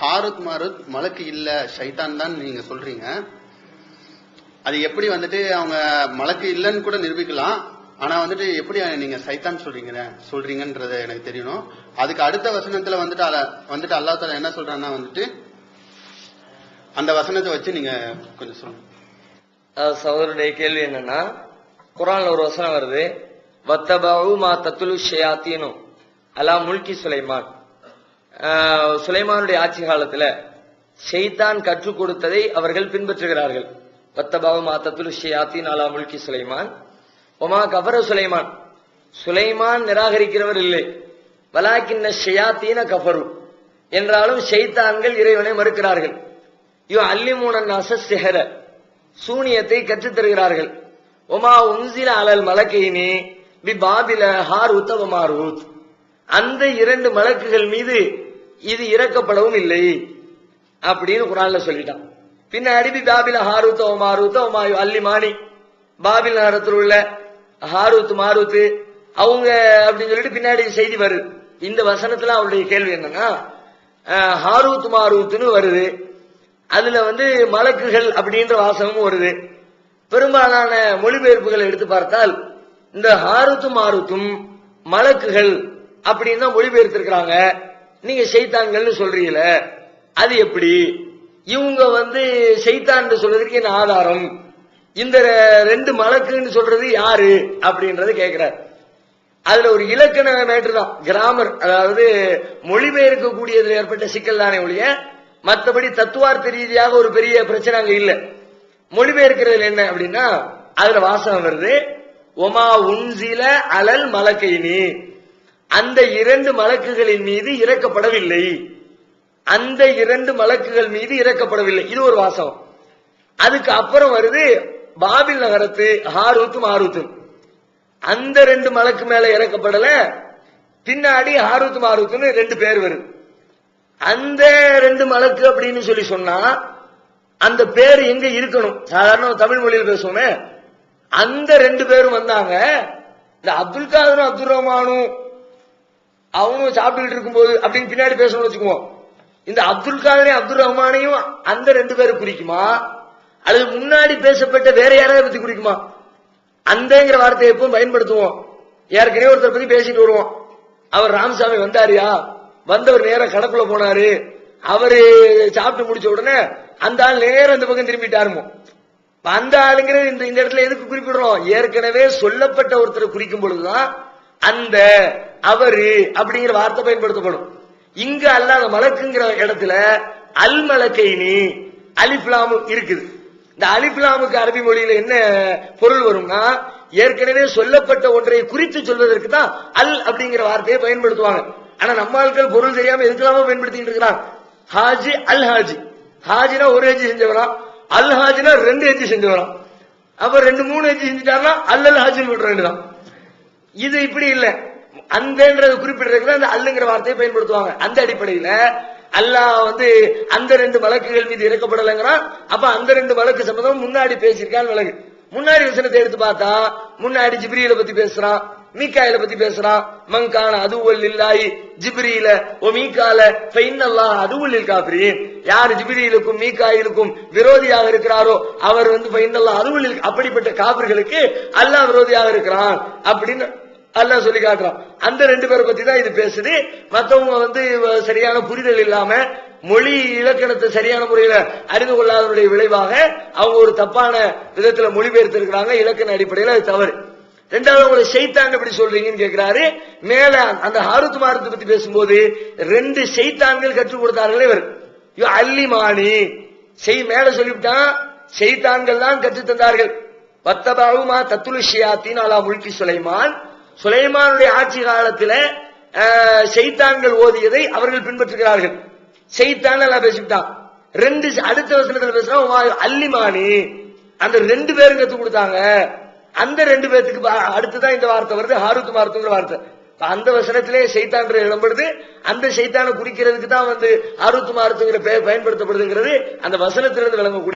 ஹாரத் மாருத் மலக்கு இல்ல ஷைத்தான் தான் நீங்க சொல்றீங்க. அது எப்படி வந்துட்டு அவங்க மலக்கு இல்லைன்னு கூட நிரூபிக்கலாம். ஆனா வந்துட்டு எப்படி நீங்க சைத்தான் சொல்றீங்க சொல்றீங்கன்றது எனக்கு தெரியணும். அதுக்கு அடுத்த வசனத்துல வந்துட்டு அல- வந்துட்டு அல்லாஹ் தால என்ன சொல்றான்னா வந்துட்டு அந்த வசனத்தை வச்சு நீங்க கொஞ்சம் சொல்லுங்க. அஹ் சகோதரருடைய கேள்வி என்னன்னா குரான்ல ஒரு வசனம் வருது வத்தபாவு மா தத்துலு ஷயாத்தீனு. அலா முல்கி சுலைமான். சுலைமானுடைய ஆட்சி காலத்துல ஷைத்தான் கற்றுக் கொடுத்ததை அவர்கள் பின்பற்றுகிறார்கள். வத்தபாவு மா தத்துலு அலா முல்கி சுலைமான். ஒமா கபர சுலைமான். சுலைமான் நிராகரிக்கிறவர் இல்லை. வலாக்கின்ன ஷயாத்தீன கபரு என்றாலும் ஷைத்தான்கள் இறைவனை மறுக்கிறார்கள். யோ அல்லிமூனன் சிஹர. சூனியத்தை கற்றுத் தருகிறார்கள். ஒமா உன்சில அலல் மலக்கைனி பி பாபில ஹார் உத்தவமார் அந்த இரண்டு மலக்குகள் மீது இது இறக்கப்படவும் இல்லை அப்படின்னு குரான்ல சொல்லிட்டான். பின்னாடி பி பாபில ஹாரூத் அவ மாரூத் அவ மாயு அல்லிமானி பாபில் நகரத்தில் உள்ள ஹாரூத் மாரூத் அவங்க அப்படின்னு சொல்லிட்டு பின்னாடி செய்தி வருது. இந்த வசனத்துல அவருடைய கேள்வி என்னன்னா ஹாரூத் மாரூத்னு வருது. அதுல வந்து மலக்குகள் அப்படின்ற வாசகமும் வருது. பெரும்பாலான மொழிபெயர்ப்புகளை எடுத்து பார்த்தால் இந்த ஹாருத்தும் மாருத்தும் மலக்குகள் அப்படின்னு தான் மொழிபெயர்த்திருக்கிறாங்க. நீங்க செய்தான்கள்னு சொல்றீங்கள அது எப்படி? இவங்க வந்து செய்தான் சொல்றதுக்கு என்ன ஆதாரம்? இந்த ரெண்டு மலக்குன்னு சொல்றது யாரு அப்படின்றத கேட்கிறார் அதுல ஒரு இலக்கண மேட்ரு தான் கிராமர் அதாவது மொழிபெயர்க்கக்கூடியதுல ஏற்பட்ட சிக்கல் தானே ஒழிய மற்றபடி தத்துவார்த்த ரீதியாக ஒரு பெரிய பிரச்சனை அங்க இல்ல. மொழிபெயர்க்கிறதுல என்ன அப்படின்னா அதுல வாசகம் வருது ஒமா உன்சில அலல் மலக்கைனி. அந்த இரண்டு மலக்குகளின் மீது இறக்கப்படவில்லை. அந்த இரண்டு மலக்குகள் மீது இறக்கப்படவில்லை. இது ஒரு வாசகம் அதுக்கு அப்புறம் வருது பாபில் நகரத்து ஹாரூத்தும் ஆரூத்தும் அந்த ரெண்டு மலக்கு மேல இறக்கப்படல. பின்னாடி ஹாரூத்தும் மாரூத்னு ரெண்டு பேர் வருது அந்த ரெண்டு மலக்கு அப்படின்னு சொல்லி சொன்னா அந்த பேர் எங்க இருக்கணும்? சாதாரண தமிழ் மொழியில் பேசுவோமே. அந்த ரெண்டு பேரும் வந்தாங்க. இந்த அப்துல் காதரும் அப்துல் ரஹ்மானும் அவனும் சாப்பிட்டுக்கிட்டு இருக்கும்போது அப்படின்னு பின்னாடி பேசணும்னு வச்சுக்குவோம். இந்த அப்துல் காதரையும் அப்துல் ரஹ்மானையும் அந்த ரெண்டு பேரும் குறிக்குமா? அல்லது முன்னாடி பேசப்பட்ட வேற யாராவது பத்தி குறிக்குமா? அந்தங்கிற வார்த்தையை எப்பவும் பயன்படுத்துவோம். ஏற்கனவே ஒருத்தர் பத்தி பேசிட்டு வருவோம். அவர் ராமசாமி வந்தாருயா? வந்தவர் நேரம் கடக்குள்ள போனாரு. அவரு சாப்பிட்டு முடிச்ச உடனே அந்த ஆள் நேரம் இந்த பக்கம் திரும்பிட்டாருமோ? அந்த ஆளுங்கிற இந்த இந்த இடத்துல எதுக்கு குறிப்பிடுறோம்? ஏற்கனவே சொல்லப்பட்ட ஒருத்தரை குறிக்கும் பொழுதுதான் அந்த அவரு அப்படிங்கிற வார்த்தை பயன்படுத்தப்படும். இங்க அல்லாத மலக்குங்கிற இடத்துல அல் மலக்கைனி அலிப்லாமு இருக்குது. இந்த அலிப்லாமுக்கு அரபி மொழியில என்ன பொருள் வரும்னா ஏற்கனவே சொல்லப்பட்ட ஒன்றை குறித்து சொல்வதற்கு தான் அல் அப்படிங்கிற வார்த்தையை பயன்படுத்துவாங்க. ஆனா நம்ம ஆட்கள் பொருள் தெரியாம எதுக்கெல்லாம பயன்படுத்திட்டு இருக்கிறான் ஹாஜி அல் ஹாஜி. ஹாஜினா ஒரு ஹஜ்ஜி செஞ்சவரா? அல் ஹாஜினா ரெண்டு ஹஜ்ஜி செஞ்சவரா? அப்ப ரெண்டு மூணு ஹஜ்ஜி செஞ்சுட்டாருன்னா அல் அல் ஹாஜின்னு விட்டுற வேண்டியதான் இது இப்படி இல்ல. அந்தன்றது குறிப்பிடுறதுக்கு அந்த அல்லுங்கிற வார்த்தையை பயன்படுத்துவாங்க. அந்த அடிப்படையில அல்லாஹ் வந்து அந்த ரெண்டு வழக்குகள் மீது இறக்கப்படலைங்கிறான் அப்ப அந்த ரெண்டு வழக்கு சம்பந்தம் முன்னாடி பேசியிருக்கான் வழக்கு முன்னாடி வசனத்தை எடுத்து பார்த்தா முன்னாடி ஜிப்ரியில பத்தி பேசுறான் மீக்காயில பத்தி பேசுறான் மங்கான அதுவல் இல்லாயி ஜிப்ரியில ஓ மீக்கால ஃபைனல்லா அதுவல் காபிரீன் யார் ஜிப்ரியிலுக்கும் மீக்காயிலுக்கும் விரோதியாக இருக்கிறாரோ அவர் வந்து ஃபைனல்லா அதுவல் அப்படிப்பட்ட காபிர்களுக்கு அல்லாஹ் விரோதியாக இருக்கிறான். அப்படின்னு அல்லாஹ் சொல்லி காட்டுறான். அந்த ரெண்டு பேரை பத்தி தான் இது பேசுது. மத்தவங்க வந்து சரியான புரிதல் இல்லாம மொழி இலக்கணத்தை சரியான முறையில அறிந்து கொள்ளாதனுடைய விளைவாக அவங்க ஒரு தப்பான விதத்துல மொழிபெயர்த்து இருக்கிறாங்க இலக்கண அடிப்படையில் அது தவறு. ரெண்டாவது உங்களை செய்தான் எப்படி சொல்றீங்கன்னு கேட்கிறாரு மேல அந்த ஹாருத் மாரத்தை பத்தி பேசும்போது ரெண்டு செய்தான்கள் கற்றுக் கொடுத்தார்களே இவர். அல்லி அல்லிமானி. செய் மேல சொல்லிவிட்டான் செய்தான்கள் தான் கற்றுத் தந்தார்கள். பத்தபாவுமா தத்துலுஷியாத்தின் அலா முல்கி சுலைமான். சுலைமானுடைய ஆட்சி காலத்துல செய்தான்கள் ஓதியதை அவர்கள் பின்பற்றுகிறார்கள். செய்தான் எல்லாம் பேசிவிட்டான் ரெண்டு அடுத்த வசனத்துல பேசுறான் அல்லிமானி அந்த ரெண்டு பேரும் கத்து கொடுத்தாங்க. அந்த ரெண்டு பேர்த்துக்கு அடுத்துதான் இந்த வார்த்தை வருது ஹாருத் மாருத்துங்கிற வார்த்தை. அந்த வசனத்திலே செய்தான் இடம்படுது அந்த செய்தான குறிக்கிறதுக்கு தான் வந்து ஹாருத் மாருத்துங்கிற பெயர் பயன்படுத்தப்படுதுங்கிறது அந்த வசனத்திலிருந்து விளங்கக்கூடிய